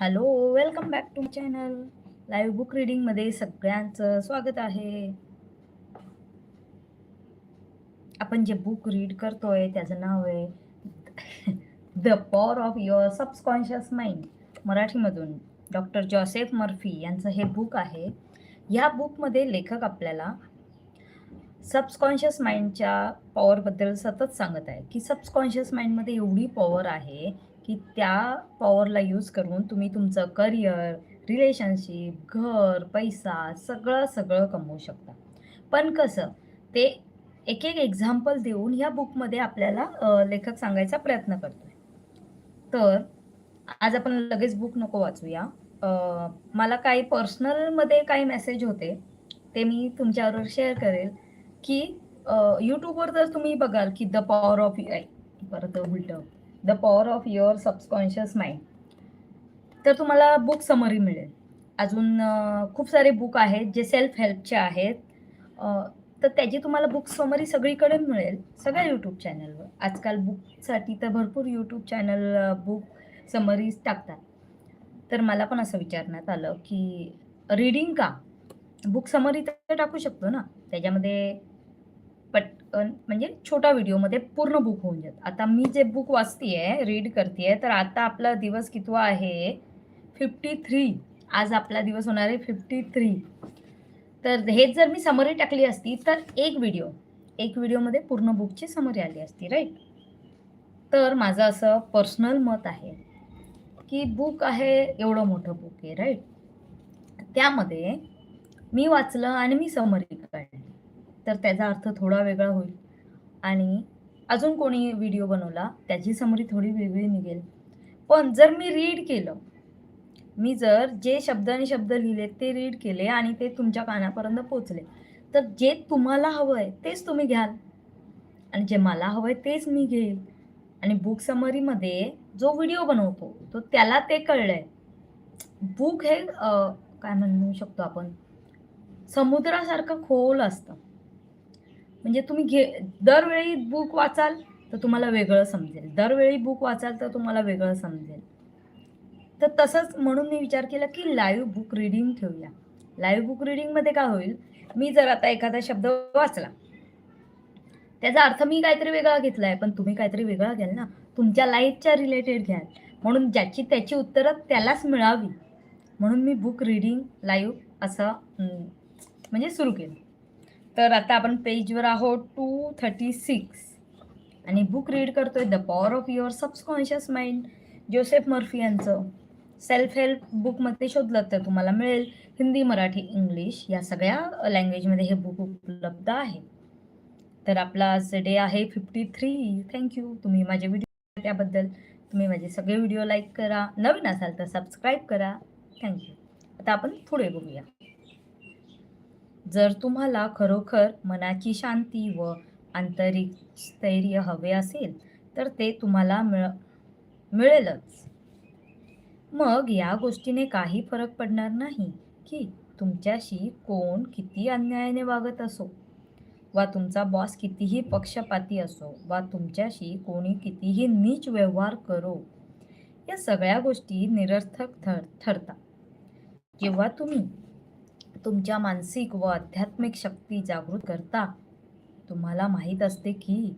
Hello welcome back to channel. Live book रीडिंगमध्ये सगळ्यांचं स्वागत आहे. आपण जे बुक रीड करतोय त्याचं नाव आहे the power of your subconscious mind मराठीमधून. डॉक्टर जॉसेफ मर्फी यांचं हे बुक आहे. ह्या बुकमध्ये लेखक आपल्याला सबकॉन्शियस माइंडच्या पॉवरबद्दल सतत सांगत आहे. की सबकॉन्शियस माइंडमध्ये एवढी पॉवर आहे की त्या पॉवरला यूज करून तुम्ही तुमचं करिअर रिलेशनशिप घर पैसा सगळं सगळं कमवू शकता. पण कसं ते एक एक एक्झाम्पल देऊन ह्या बुकमध्ये आपल्याला लेखक सांगायचा प्रयत्न करतोय. तर आज आपण लगेच बुक नको वाचूया. मला काही पर्सनलमध्ये काही मेसेज होते. ते मी तुमच्याबरोबर शेअर करेल की यूट्यूबवर जर तुम्ही बघाल की the power of you I परत उलट. The power of your subconscious mind तर तुम्हाला बुक समरी मिळेल. अजून खूप सारे बुक आहेत जे सेल्फ हेल्पचे आहेत तर त्याची तुम्हाला बुक समरी सगळीकडे मिळेल सगळ्या यूट्यूब चॅनलवर आजकाल बुकसाठी तर भरपूर यूट्यूब चॅनल बुक समरीज टाकतात. तर मला पण असं विचारण्यात आलं की रीडिंग का? बुक समरी तर टाकू शकतो ना? त्याच्यामध्ये पटकन म्हणजे छोटा व्हिडिओमध्ये पूर्ण बुक होऊन जात. आता मी जे बुक वाचतीये रीड करते तर आता आपला दिवस कितवा आहे? फिफ्टी थ्री आज आपला दिवस होणार आहे फिफ्टी थ्री तर हेच जर मी समरी टाकली असती तर एक व्हिडिओ एक व्हिडिओमध्ये पूर्ण बुकची समरी आली असती राईट तर माझं असं पर्सनल मत आहे की बुक आहे एवढं मोठं बुक आहे राईट त्यामध्ये मी वाचलं आणि मी समरी काढली. तर त्याचा अर्थ थोडा वेगळा होईल. आणि अजून कोणी व्हिडिओ बनवला त्याची समरी थोडी वेगळी निघेल. पण जर मी रीड केलं मी जर जे शब्द आणि शब्द लिहिले ते रीड केले आणि ते तुमच्या कानापर्यंत पोचले तर जे तुम्हाला हवं आहे तेच तुम्ही घ्याल. आणि जे मला हवं आहे तेच मी घेईल. आणि बुक समरीमध्ये जो व्हिडिओ बनवतो तो त्याला ते कळलं आहे बुक हे काय म्हणू शकतो आपण? समुद्रासारखं खोल असतं. म्हणजे तुम्ही घे दरवेळी बुक वाचाल तर तुम्हाला वेगळं समजेल. दरवेळी बुक वाचाल तर तुम्हाला वेगळं समजेल. तर तसंच म्हणून मी विचार केला की लाईव्ह बुक रीडिंग ठेवूया. लाईव्ह बुक रीडिंगमध्ये काय होईल? मी जर आता एखादा शब्द वाचला त्याचा अर्थ मी काहीतरी वेगळा घेतला आहे पण तुम्ही काहीतरी वेगळा घ्याल ना. तुमच्या लाईफच्या रिलेटेड घ्याल. म्हणून ज्याची त्याची उत्तरं त्यालाच मिळावी. म्हणून मी बुक रीडिंग लाईव्ह असं म्हणजे सुरू केलं. तर आता आपण पेजवर आहोत टू थर्टी सिक्स आणि बुक रीड करतोय the power of your subconscious mind Joseph Murphy यांचं. सेल्फ हेल्प बुकमध्ये शोधलं तर तुम्हाला मिळेल हिंदी मराठी इंग्लिश या सगळ्या लँग्वेजमध्ये हे बुक उपलब्ध आहे. तर आपला आज डे आहे फिफ्टी थ्री थँक्यू तुम्ही माझे व्हिडिओ त्याबद्दल. तुम्ही माझे सगळे व्हिडिओ लाईक करा. नवीन असाल तर सबस्क्राईब करा. थँक्यू आता आपण पुढे बघूया. जर तुम्हाला खरोखर मनाची शांती व आंतरिक स्थैर्य हवे असेल तर ते तुम्हाला मिळ मिळेलच. मग या गोष्टीने काही फरक पडणार नाही की तुमच्याशी कोण किती अन्यायाने वागत असो वा तुमचा बॉस कितीही पक्षपाती असो वा तुमच्याशी कोणी कितीही नीच व्यवहार करो या सगळ्या गोष्टी निरर्थक ठर ठरतात. जेव्हा तुम्ही तुमच्या मानसिक व आध्यात्मिक शक्ती जागृत करता तुम्हाला माहीत असते की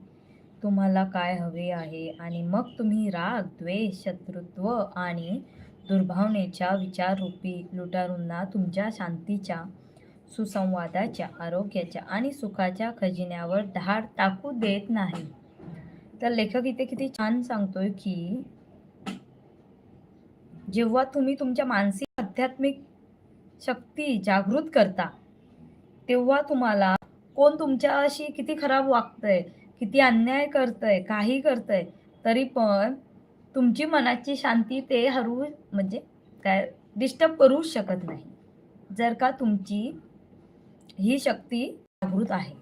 तुम्हाला काय हवे आहे आणि मग तुम्ही राग द्वेष शत्रुत्व आणि दुर्भावनेच्या विचाररूपी लुटारूंना तुमच्या शांतीच्या सुसंवादाच्या आरोग्याच्या आणि सुखाच्या खजिन्यावर धाड टाकू देत नाही. तर लेखक इथे किती छान सांगतोय की जेव्हा तुम्ही तुमच्या मानसिक आध्यात्मिक शक्ती जागृत करता. तेव्हा तुम्हाला कोण तुमच्याशी किती खराब वागतंय किती अन्याय करतंय काही करतंय तरी पण तुमची मनाची शांती ते हरू म्हणजे काय डिस्टर्ब करूच शकत नाही. जर का तुमची ही शक्ती जागृत आहे.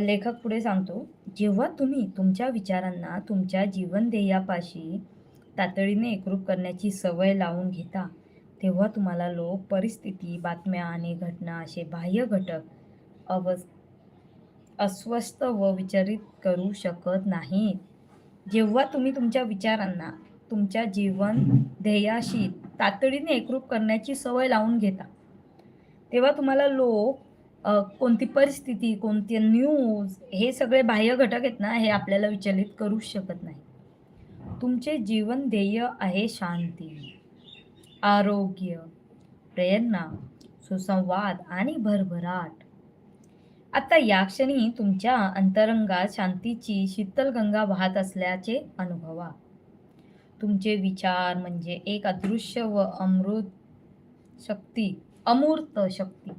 लेखक पुढे सांगतो जेव्हा तुम्ही तुमच्या विचारांना तुमच्या जीवन ध्येयापाशी तातडीने एकरूप करण्याची सवय लावून घेता तेव्हा तुम्हाला लोक परिस्थिती बातम्या आणि घटना असे बाह्य घटक अव अस्वस्थ व विचलित करू शकत नाहीत. जेव्हा तुम्ही तुमच्या विचारांना तुमच्या जीवन ध्येयाशी तातडीने एकरूप करण्याची सवय लावून घेता तेव्हा तुम्हाला लोक कोणती परिस्थिती कोणती न्यूज हे सगळे बाह्य घटक आहेत ना हे आपल्याला विचलित करू शकत नाही तुमचे जीवन ध्येय आहे शांती आरोग्य प्रेरणा सुसंवाद आणि भरभराट. आता या क्षणी तुमच्या अंतरंगात शांतीची शीतल गंगा वाहत असल्याचे अनुभवा. तुमचे विचार म्हणजे एक अदृश्य व अमृत शक्ती अमूर्त शक्ती.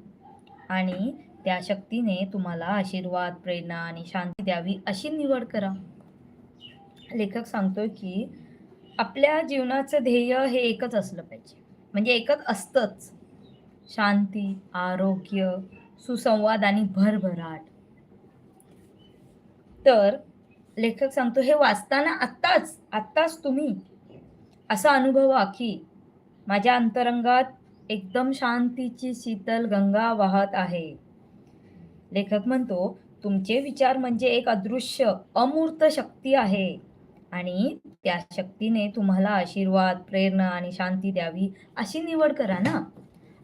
आणि त्या शक्तीने तुम्हाला आशीर्वाद प्रेरणा आणि शांती द्यावी अशी निवड करा. लेखक सांगतोय की आपल्या जीवनाचं ध्येय हे एकच असलं पाहिजे. म्हणजे एकच असतंच. शांती आरोग्य सुसंवाद आणि भरभराट. तर लेखक सांगतो हे वाचताना आत्ताच आत्ताच तुम्ही असा अनुभवा की माझ्या अंतरंगात एकदम शांतीची शीतल गंगा वाहत आहे. लेखक म्हणतो तुमचे विचार म्हणजे एक अदृश्य अमूर्त शक्ती आहे. आणि त्या शक्तीने तुम्हाला आशीर्वाद प्रेरणा आणि शांती द्यावी अशी निवड करा ना.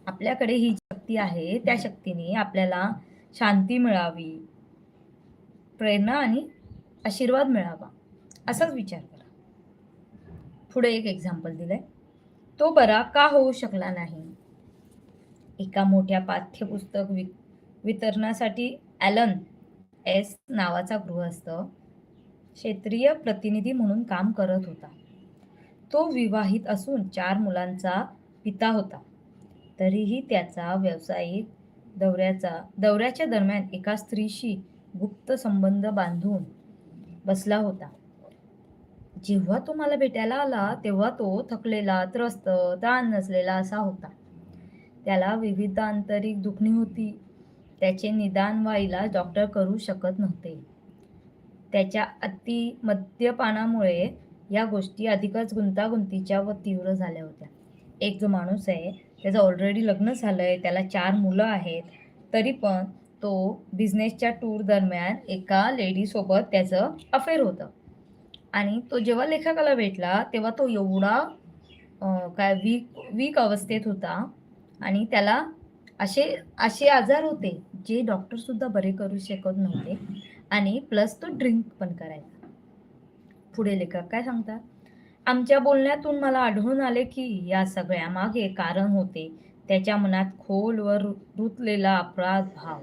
आपल्याकडे ही शक्ती आहे त्या शक्तीने आपल्याला शांती मिळावी प्रेरणा आणि आशीर्वाद मिळावा असाच विचार करा. पुढे एक एक्झाम्पल दिलंय. तो बरा का होऊ शकला नाही? एका मोठ्या पाठ्यपुस्तक वि वितरणासाठी ॲलन एस नावाचा गृहस्थ क्षेत्रीय प्रतिनिधी म्हणून काम करत होता. तो विवाहित असून चार मुलांचा पिता होता. तरीही त्याचा व्यावसायिक दौऱ्याचा दौऱ्याच्या दरम्यान एका स्त्रीशी गुप्त संबंध बांधून बसला होता. जेव्हा तो मला भेटायला आला तेव्हा तो थकलेला त्रस्त ताण नसलेला असा होता. त्याला विविध आंतरिक दुखणी होती. त्याचे निदान व्हायला डॉक्टर करू शकत नव्हते. त्याच्या अति मद्यपानामुळे या गोष्टी अधिकच गुंतागुंतीच्या व तीव्र झाल्या होत्या. एक जो माणूस आहे त्याचं ऑलरेडी लग्न झालं आहे त्याला चार मुलं आहेत तरी पण तो बिझनेसच्या टूर दरम्यान एका लेडीसोबत त्याचं अफेअर होतं. आणि तो जेव्हा लेखकाला भेटला तेव्हा तो एवढा काय वीक वीक अवस्थेत होता आणि त्याला असे असे आजार होते जे डॉक्टरसुद्धा बरे करू शकत नव्हते. आणि प्लस तो ड्रिंक पण करायचा. पुढे लेखक काय सांगतात? आमच्या बोलण्यातून मला आढळून आले की या सगळ्यामागे कारण होते. त्याच्या मनात खोलवर रुतलेला अपराध भाव.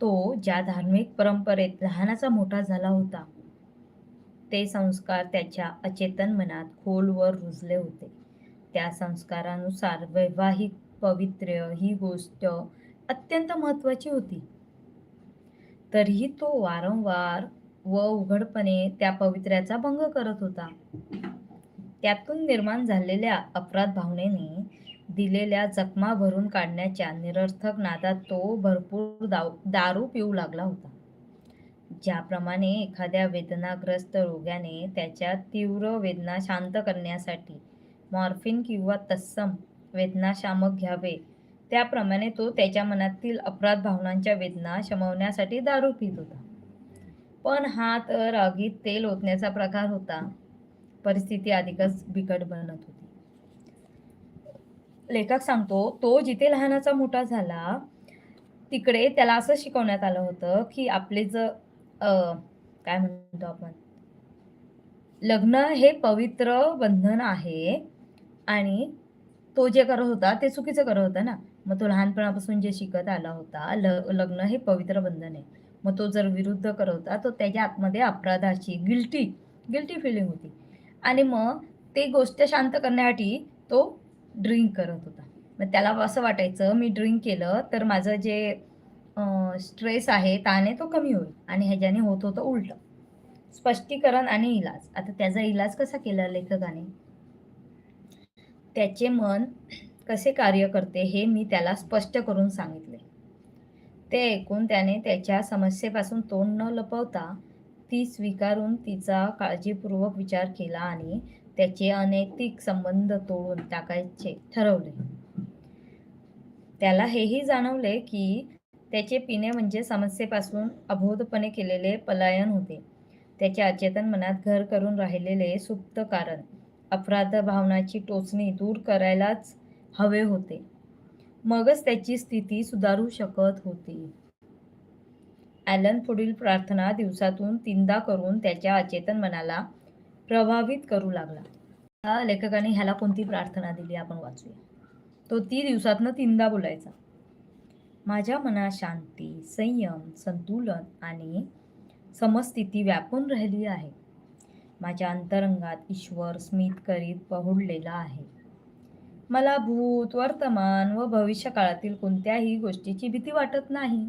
तो ज्या धार्मिक परंपरेत लहानाचा मोठा झाला होता ते संस्कार त्याच्या अचेतन मनात खोलवर रुजले होते. त्या संस्कारानुसार वैवाहिक पवित्र्य ही गोष्ट अत्यंत महत्वाची होती. तरीही तो वारंवार व उघडपणे त्या पवित्र्याचा भंग करत होता. त्यातून निर्माण झालेल्या अपराध भावनेने दिलेल्या जखमा भरून काढण्याच्या निरर्थक नादात तो भरपूर दाव दारू पिऊ लागला होता. ज्याप्रमाणे एखाद्या वेदनाग्रस्त रोग्याने त्याच्या तीव्र वेदना शांत करण्यासाठी मॉर्फिन किंवा तत्सम वेदनाशामक घ्यावे त्याप्रमाणे तो त्याच्या मनातील अपराध भावनांच्या वेदना शमवण्यासाठी दारू पित होता. पण हा तर आगीत तेल ओतण्याचा प्रकार होता. परिस्थिती अधिकच बिकट बनत होती. लेखक सांगतो तो जिथे लहानाचा मोठा झाला तिकडे त्याला असं शिकवण्यात आलं होतं की आपले ज काय म्हणतो आपण? लग्न हे पवित्र बंधन आहे आणि तो जे करत होता ते चुकीचं करत होता ना? मग तो लहानपणापासून जे शिकत आला होता ल लग्न हे पवित्र बंधन आहे. मग तो जर विरुद्ध करत होता तो त्याच्या आतमध्ये अपराधाची गिल्टी गिल्टी फिलिंग होती. आणि मग ते गोष्ट शांत करण्यासाठी तो ड्रिंक करत होता. मग त्याला असं वाटायचं मी ड्रिंक केलं तर माझं जे स्ट्रेस आहे ताण तो कमी होईल. आणि ह्याच्याने होत होतं उलटं. स्पष्टीकरण आणि इलाज. आता त्याचा इलाज कसा केला लेखकाने? त्याचे मन कसे कार्य करते हे मी त्याला स्पष्ट करून सांगितले. ते ऐकून त्याने त्याच्या समस्येपासून तोंड न लपवता ती स्वीकारून तिचा काळजीपूर्वक विचार केला आणि त्याचे अनैतिक संबंध तोडून टाकायचे ठरवले. त्याला हेही जाणवले की त्याचे पिणे म्हणजे समस्येपासून अबोधपणे केलेले पलायन होते. त्याच्या अचेतन मनात घर करून राहिलेले सुप्त कारण अपराध भावनाची टोचणी दूर करायलाच हवे होते. मगच त्याची स्थिती सुधारू शकत होती. ॲलन पुढील प्रार्थना दिवसातून तीनदा करून त्याच्या अचेतन मनाला प्रभावित करू लागला. या लेखकाने ह्याला कोणती प्रार्थना दिली आपण वाचूया. तो ती दिवसातनं तीनदा बोलायचा. माझ्या मनात शांती संयम संतुलन आणि समस्थिती व्यापून राहिली आहे. माझ्या अंतरंगात ईश्वर स्मित करीत पहुडलेला आहे. मला भूत वर्तमान व भविष्य काळातील कोणत्याही गोष्टीची भीती वाटत नाही.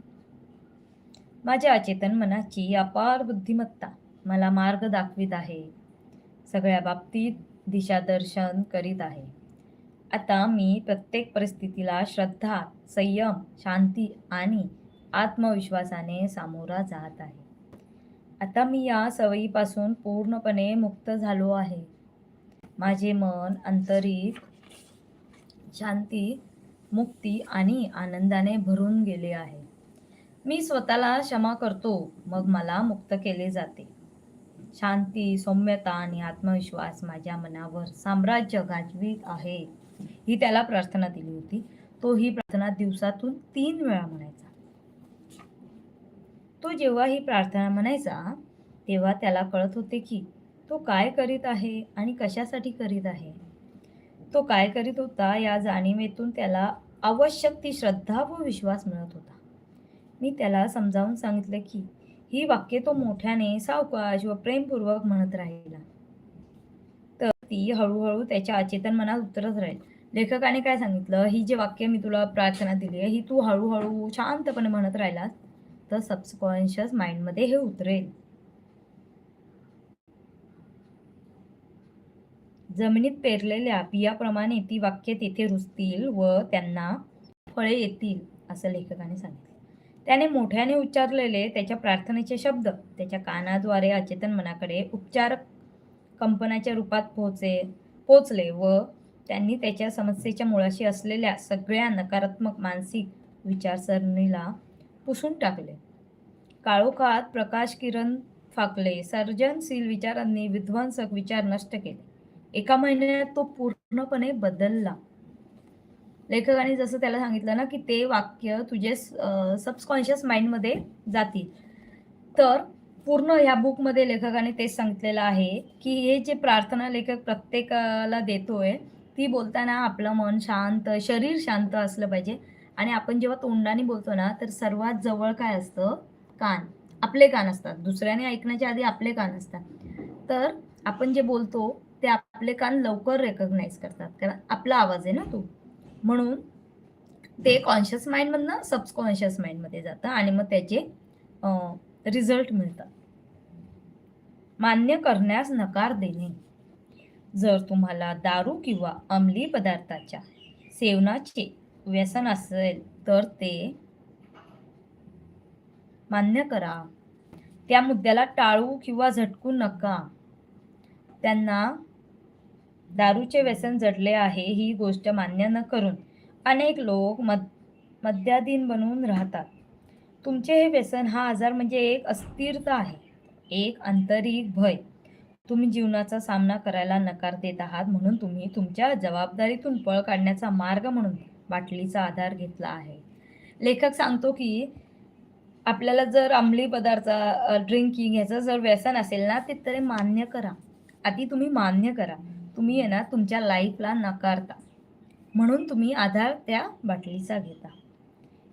माझ्या अचेतन मनाची अपार बुद्धिमत्ता मला मार्ग दाखवित आहे. सगळ्या बाबतीत दिशादर्शन करीत आहे. आता मी प्रत्येक परिस्थितीला श्रद्धा संयम शांती आणि आत्मविश्वासाने सामोरा जात आहे. आता मी या सवयीपासून पूर्णपणे मुक्त झालो आहे. माझे मन आंतरिक शांती मुक्ती आणि आनंदाने भरून गेले आहे. मी स्वतःला क्षमा करतो मग मला मुक्त केले जाते. शांती सौम्यता आणि आत्मविश्वास माझ्या मनावर साम्राज्य गाजवीत आहे ही त्याला प्रार्थना दिली होती. तो ही प्रार्थना दिवसातून तीन वेळा म्हणायचा. तो जेव्हा ही प्रार्थना म्हणायचा तेव्हा त्याला कळत होते की तो काय करीत आहे आणि कशासाठी करीत आहे. तो काय करीत होता या जाणीवेतून त्याला आवश्यक ती श्रद्धा व विश्वास मिळत होता. मी त्याला समजावून सांगितलं की ही वाक्य तो मोठ्याने सावकाश व प्रेमपूर्वक म्हणत राहिला. तर ती हळूहळू त्याच्या अचेतन मनात उतरत राहील. लेखकाने काय सांगितलं? ही जे वाक्य मी तुला प्रार्थना दिली आहे ही तू हळूहळू शांतपणे म्हणत राहिलास तर सबकॉन्शियस माइंडमध्ये हे उतरेल. जमिनीत पेरलेल्या बियाप्रमाणे ती वाक्य तेथे रुजतील व त्यांना फळे येतील असं लेखकाने सांगितले. त्याने मोठ्याने उच्चारलेले त्याच्या प्रार्थनेचे शब्द त्याच्या कानाद्वारे अचेतन मनाकडे उपचार कंपनाच्या रूपात पोहोचे पोचले व त्यांनी त्याच्या समस्येच्या मुळाशी असलेल्या सगळ्या नकारात्मक मानसिक विचारसरणीला पुसून टाकले. काळोखात प्रकाश किरण फाकले सर्जनशील विचारांनी विध्वंसक विचार नष्ट केले. एका महिन्यात तो पूर्णपणे बदलला. लेखकाने जसं त्याला सांगितलं ना की ते वाक्य तुझे सबकॉन्शियस माइंडमध्ये जातील. तर पूर्ण ह्या बुकमध्ये लेखकाने तेच सांगितलेलं आहे की हे जे प्रार्थना लेखक प्रत्येकाला देतोय ती बोलताना आपलं मन शांत शरीर शांत असलं पाहिजे. आणि आपण जेव्हा तोंडाने बोलतो ना तर सर्वात जवळ काय असतं? कान. आपले कान असतात. दुसऱ्याने ऐकण्याच्या आधी आपले कान असतात. तर आपण जे बोलतो ते आपले कान लवकर रेकग्नाईज करतात. कारण आपला आवाज आहे ना तो. म्हणून ते कॉन्शियस माइंडमधनं सबकॉन्शियस माइंडमध्ये जातं आणि मग त्याचे रिझल्ट मिळतात. मान्य करण्यास नकार देणे. जर तुम्हाला दारू किंवा अंमली पदार्थाच्या सेवनाचे व्यसन असेल तर ते मान्य करा. त्या मुद्द्याला टाळू किंवा झटकू नका. त्यांना दारूचे व्यसन जडले आहे ही गोष्ट मान्य न करून अनेक लोक मद मद्याधीन बनून राहतात. तुमचे हे व्यसन हा आजार म्हणजे एक अस्थिरता आहे एक आंतरिक भय. तुम्ही जीवनाचा सामना करायला नकार देत आहात म्हणून तुम्ही तुमच्या जबाबदारीतून पळ काढण्याचा मार्ग म्हणून बाटलीचा आधार घेतला आहे. लेखक सांगतो की आपल्याला जर अंमली पदार्थ ड्रिंकिंग ह्याचं जर व्यसन असेल ना ते तरी मान्य करा. आधी तुम्ही मान्य करा. तुम्ही आहे ना तुमच्या लाईफला नकारता. म्हणून तुम्ही आधार त्या बाटलीचा घेता.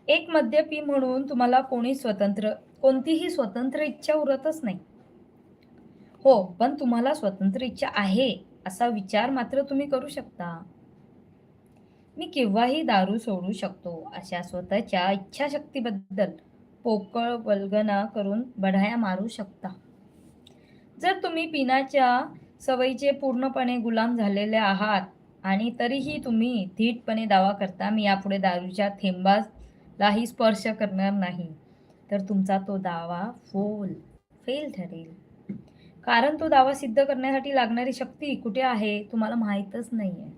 एक मद्यपी म्हणून तुम्हाला कोणी स्वतंत्र कोणतीही स्वतंत्र इच्छा उरतच नाही. हो पण तुम्हाला स्वतंत्र इच्छा आहे असा विचार मात्र तुम्ही करू शकता. मी केव्हाही दारू सोडू शकतो अशा स्वतःच्या इच्छाशक्तीबद्दल पोकळ वल्गना करून बढाया मारू शकता. जर तुम्ही पिण्याच्या सवयीचे पूर्णपणे गुलाम झालेले आहात आणि तरीही तुम्ही धीटपणे दावा करता मी यापुढे दारूच्या थेंबालाही स्पर्श करणार नाही. तर तुमचा तो दावा फोल फेल ठरेल. कारण तो दावा सिद्ध करण्यासाठी लागणारी शक्ती कुठे आहे तुम्हाला माहीतच नाही आहे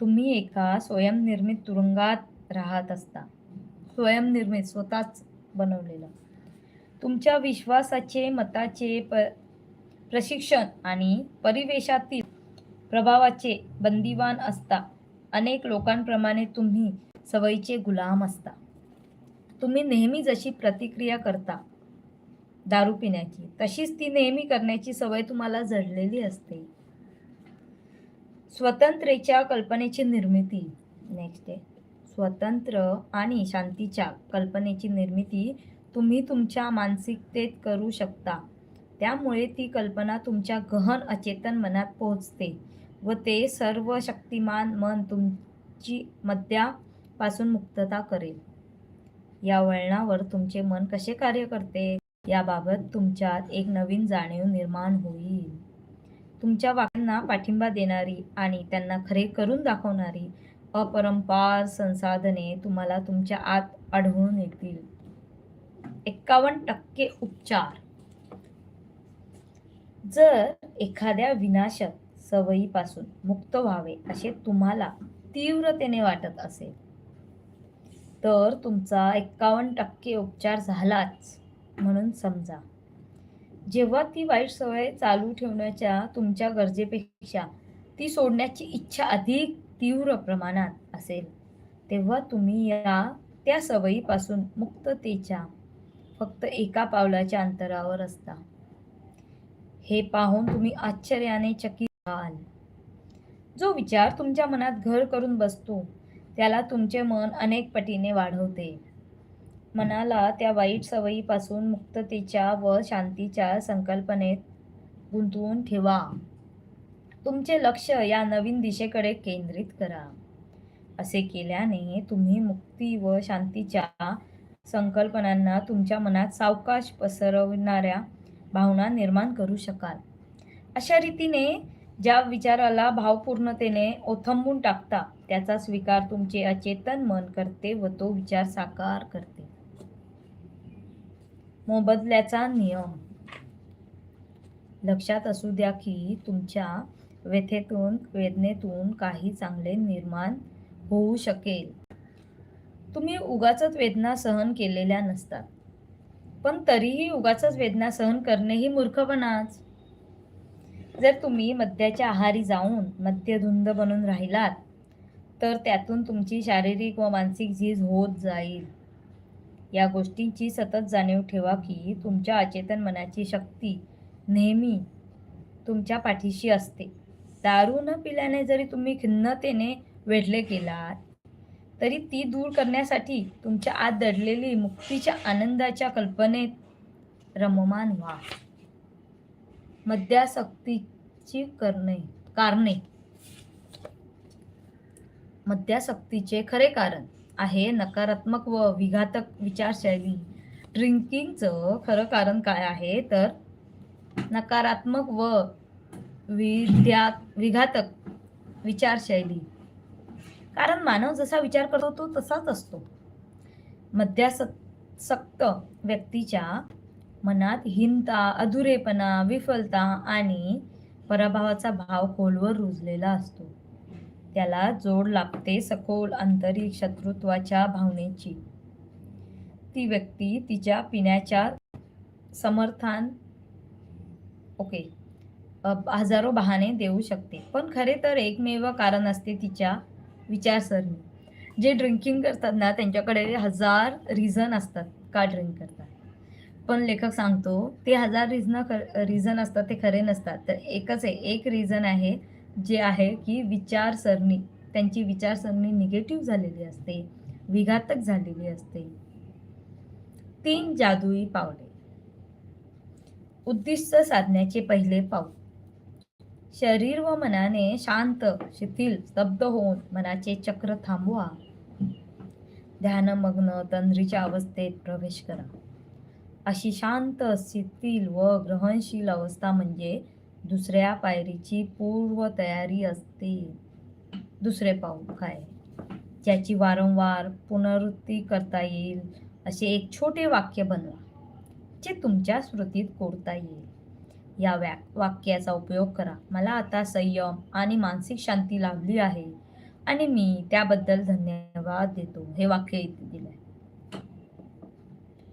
तुम्ही एका स्वयंनिर्मित तुरुंगात राहत असता. स्वयंनिर्मित स्वतःच बनवलेलं. तुमच्या विश्वासाचे मताचे प प्रशिक्षण आणि परिवेशातील प्रभावाचे बंदिवान असता. अनेक लोकांप्रमाणे तुम्ही सवयीचे गुलाम असता. तुम्ही नेहमी जशी प्रतिक्रिया करता दारू पिण्याची तशीच ती नेहमी करण्याची सवय तुम्हाला जडलेली असते. स्वतंत्रेच्या कल्पनेची निर्मिती. नेक्स्ट आहे स्वतंत्र आणि शांतीच्या कल्पनेची निर्मिती तुम्ही तुमच्या मानसिकतेत करू शकता. त्यामुळे ती कल्पना तुमच्या गहन अचेतन मनात पोहोचते व ते सर्व शक्तिमान मन तुमची मद्यापासून मुक्तता करेल. या वळणावर तुमचे मन कसे कार्य करते याबाबत तुमच्यात एक नवीन जाणीव निर्माण होईल. तुमच्या वाक्यांना पाठिंबा देणारी आणि त्यांना खरे करून दाखवणारी अपरंपार संसाधने तुम्हाला तुमच्या आत आढळून येतील. एक्कावन्न टक्के उपचार. जर एखाद्या विनाशक सवयीपासून मुक्त व्हावे असे तुम्हाला तीव्रतेने वाटत असेल तर तुमचा एक्कावन्न टक्के उपचार झालाच म्हणून समजा. जेव्हा ती वाईट सवय चालू ठेवण्याच्या तुमच्या गरजेपेक्षा ती सोडण्याची इच्छा अधिक तीव्र प्रमाणात असेल तेव्हा तुम्ही या त्या सवयीपासून मुक्ततेच्या फक्त एका पावलाच्या अंतरावर असता. हे पाहून तुम्ही आश्चर्याने चकित व्हाल जो विचार तुमच्या मनात घर करून बसतो त्याला तुमचे मन अनेक पटीने वाढवते. मनाला त्या वाईट सवयीपासून मुक्ततेच्या व शांतीच्या संकल्पनेत गुंतवून ठेवा. तुमचे लक्ष या नवीन दिशेकडे केंद्रित करा. असे केल्याने तुम्ही मुक्ती व शांतीच्या संकल्पनांना तुमच्या मनात सावकाश पसरवणाऱ्या भावना निर्माण करू शकाल. अशा रीतीने ज्या विचाराला भावपूर्णतेने ओथंबून टाकता त्याचा स्वीकार तुमचे अचेतन मन करते व तो विचार साकार करते. मोबदल्याचा नियम. लक्षात असू द्या की तुमच्या व्यथेतून वेदनेतून काही चांगले निर्माण होऊ शकेल. तुम्ही उगाच वेदना सहन केलेल्या नसतात. पण तरीही उगाच वेदना सहन करणे ही मूर्खपणाच. जर तुम्ही मद्याच्या आहारी जाऊन मद्यधुंद बनून राहिलात तर त्यातून तुमची शारीरिक व मानसिक झीज होत जाईल. या गोष्टींची सतत जाणीव ठेवा की तुमच्या अचेतन मनाची शक्ती नेहमी तुमच्या पाठीशी असते. दारू न पिल्याने जरी तुम्ही खिन्नतेने वेढले गेलात तरी ती दूर करण्यासाठी तुमच्या आत दडलेली मुक्तीच्या आनंदाच्या कल्पनेत रममान व्हा. मद्यासक्तीची करणे कारणे. मद्यासक्तीचे खरे कारण आहे नकारात्मक व विघातक विचारशैली. ड्रिंकिंगचं खरं कारण काय आहे? तर नकारात्मक व विद्या विघातक विचारशैली. कारण मानव जसा विचार करतो तो तसाच असतो. मध्यासक्त व्यक्तीच्या मनात हिंता अधुरेपणा विफलता आणि पराभवाचा भाव खोलवर रुजलेला असतो. त्याला जोड लागते सखोल आंतरिक शत्रुत्वाच्या भावनेची. ती व्यक्ती तिच्या पिण्याच्या समर्थान ओके हजारो बहाणे देऊ शकते. पण खरे तर एकमेव कारण असते तिच्या विचारसरणी जे ड्रिंकिंग करतात ना त्यांच्याकडे हजार रिझन असतात का ड्रिंक करतात. पण लेखक सांगतो ते हजार रिझन रिझन असतात ते खरे नसतात. तर एकच आहे एक रिझन आहे जे आहे की विचारसरणी त्यांची विचारसरणी निगेटिव्ह झालेली असते विघातक झालेली असते. तीन जादुई पावले. उद्दिष्ट साधण्याचे पहिले पाऊल. शरीर व मनाने शांत शिथिल स्तब्ध होऊन मनाचे चक्र थांबवा. ध्यानमग्न तंद्रीच्या अवस्थेत प्रवेश करा. अशी शांत शिथिल व ग्रहणशील अवस्था म्हणजे दुसऱ्या पायरीची पूर्व तयारी असते. दुसरे पाऊल काय? ज्याची वारंवार पुनरावृत्ती करता येईल असे एक छोटे वाक्य बनवा जे तुमच्या स्मृतीत कोरता येईल. या व्या वाक्याचा उपयोग करा. मला आता संयम आणि मानसिक शांती लाभली आहे आणि मी त्याबद्दल धन्यवाद देतो. हे वाक्य इथे दिलंय.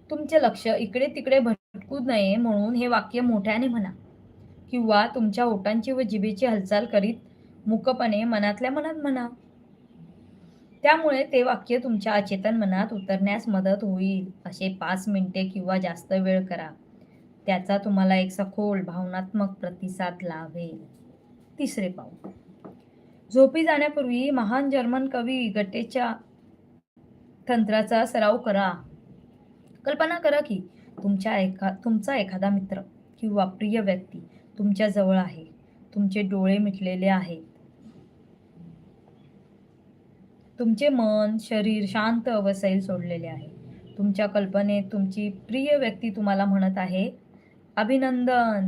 तुमचे लक्ष इकडे तिकडे भटकू नये म्हणून हे वाक्य मोठ्याने म्हणा किंवा तुमच्या ओटांची व जिभेची हालचाल करीत मुकपणे मनातल्या मनात म्हणा. त्यामुळे ते वाक्य तुमच्या अचेतन मनात उतरण्यास मदत होईल. असे पाच मिनिटे किंवा जास्त वेळ करा. त्याचा तुम्हाला एक सखोल भावनात्मक प्रतिसाद लाभेल. तिसरे पाऊल. झोपी जाण्यापूर्वी महान जर्मन कवी गटेच्या तंत्राचा सराव करा. कल्पना करा की तुमच्या एखा तुमचा एखादा मित्र किंवा प्रिय व्यक्ती तुमच्या जवळ आहे. तुमचे डोळे मिटलेले आहेत. तुमचे मन शरीर शांत व सैल सोडलेले आहे. तुमच्या कल्पनेत तुमची प्रिय व्यक्ती तुम्हाला म्हणत आहे अभिनंदन.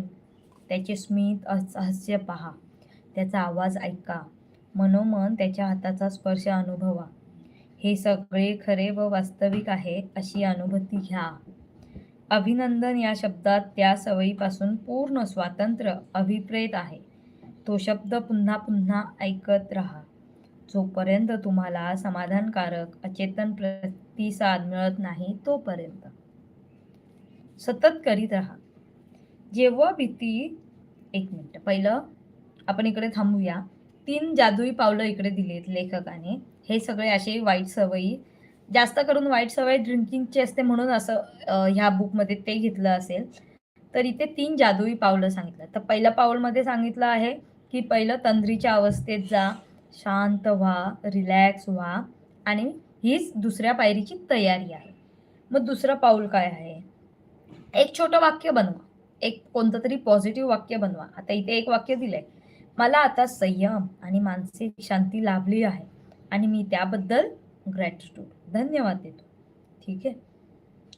त्याचे स्मित हास्य पहा. त्याचा आवाज ऐका. मनोमन त्याच्या हाताचा स्पर्श अनुभवा. हे सगळे खरे व वास्तविक आहे अशी अनुभूती घ्या. अभिनंदन या शब्दात त्या सवयीपासून पूर्ण स्वातंत्र्य अभिप्रेत आहे. तो शब्द पुन्हा पुन्हा ऐकत राहा. जोपर्यंत तुम्हाला समाधानकारक अचेतन प्रतिसाद मिळत नाही तोपर्यंत. सतत करीत राहा. जेव्हा भीती एक मिनिट. पहिलं आपण इकडे थांबूया. तीन जादुई पावलं इकडे दिलीत लेखकाने. हे सगळे असे वाईट सवयी. जास्त करून वाईट सवय ड्रिंकिंगची असते म्हणून असं ह्या बुकमध्ये ते घेतलं असेल. तर इथे तीन जादुई पावलं सांगितलं. तर पहिलं पाऊलमध्ये सांगितलं आहे की पहिलं तंद्रीच्या अवस्थेत जा शांत व्हा रिलॅक्स व्हा आणि हीच दुसऱ्या पायरीची तयारी आहे. मग दुसरं पाऊल काय आहे? एक छोटं वाक्य बनवा. एक कोणतं तरी पॉझिटिव्ह वाक्य बनवा. आता इथे एक वाक्य दिलंय. मला आता संयम आणि मानसिक शांती लाभली आहे आणि मी त्याबद्दल ग्रॅटिट्यूड धन्यवाद देतो. ठीक आहे?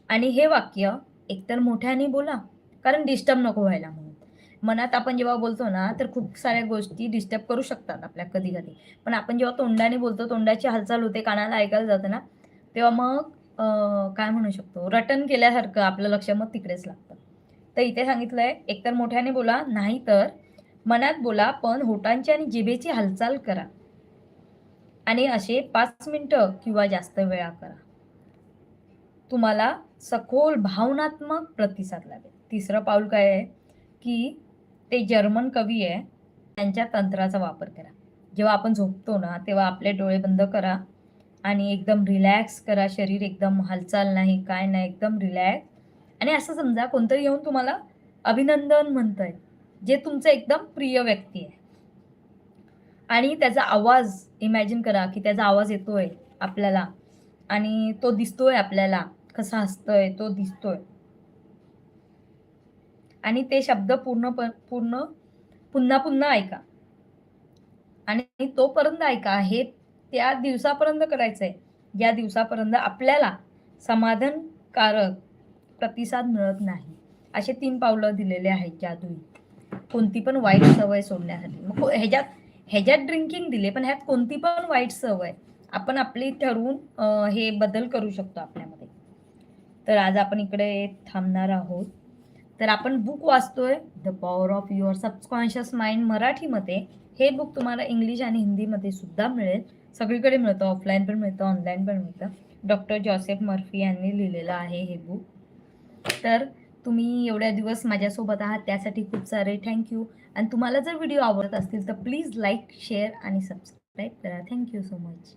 आणि हे वाक्य एकतर मोठ्याने बोला कारण डिस्टर्ब नको व्हायला म्हणून. मनात आपण जेव्हा बोलतो ना तर खूप साऱ्या गोष्टी डिस्टर्ब करू शकतात आपल्या कधी कधी पण आपण जेव्हा तोंडाने बोलतो तोंडाची हालचाल होते कानाला ऐकायला जातं ना तेव्हा मग काय म्हणू शकतो? रटन केल्यासारखं आपलं लक्ष मग तिकडेच लागतं. तर इथे सांगितलं आहे एकतर मोठ्याने बोला नाही तर मनात बोला पण होटांची आणि जिभेची हालचाल करा. आणि असे पाच मिनटं किंवा जास्त वेळा करा. तुम्हाला सखोल भावनात्मक प्रतिसाद लागेल. तिसरं पाऊल काय आहे? की ते जर्मन कवी आहे त्यांच्या तंत्राचा वापर करा. जेव्हा आपण झोपतो ना तेव्हा आपले डोळे बंद करा आणि एकदम रिलॅक्स करा. शरीर एकदम हालचाल नाही काय नाही एकदम रिलॅक्स आणि असं समजा कोणतरी येऊन तुम्हाला अभिनंदन म्हणतंय जे तुमचं एकदम प्रिय व्यक्ती आहे. आणि त्याचा आवाज इमॅजिन करा की त्याचा आवाज येतोय आपल्याला आणि तो दिसतोय आपल्याला कसा हसतोय तो दिसतोय. आणि ते शब्द पूर्ण पूर्ण पुन्हा पुन्हा ऐका. आणि तोपर्यंत ऐका हे त्या दिवसापर्यंत करायचंय. या दिवसापर्यंत आपल्याला समाधानकारक प्रतिसाद मिळत नाही. असे तीन पावलं दिलेले आहेत जादुई. कोणती पण वाईट सवय सोडण्यासाठी. मग ह्याच्यात ह्याच्यात ड्रिंकिंग दिले पण ह्यात कोणती पण वाईट सवय आपण आपली ठरवून हे बदल करू शकतो आपल्यामध्ये. तर आज आपण इकडे थांबणार आहोत. तर आपण बुक वाचतोय the power of your subconscious mind मराठीमध्ये. हे बुक तुम्हाला इंग्लिश आणि हिंदीमध्ये सुद्धा मिळेल. सगळीकडे मिळतं ऑफलाईन पण मिळतं ऑनलाईन पण मिळतं. डॉक्टर जॉसेफ मर्फी यांनी लिहिलेलं आहे हे बुक तर तुम्ही एवढ्या दिवस माझ्यासोबत आहात त्यासाठी खूप सारे थँक्यू आणि तुम्हाला जर व्हिडिओ आवडत असतील तर प्लीज लाईक शेअर आणि सबस्क्राईब करा. Thank you so much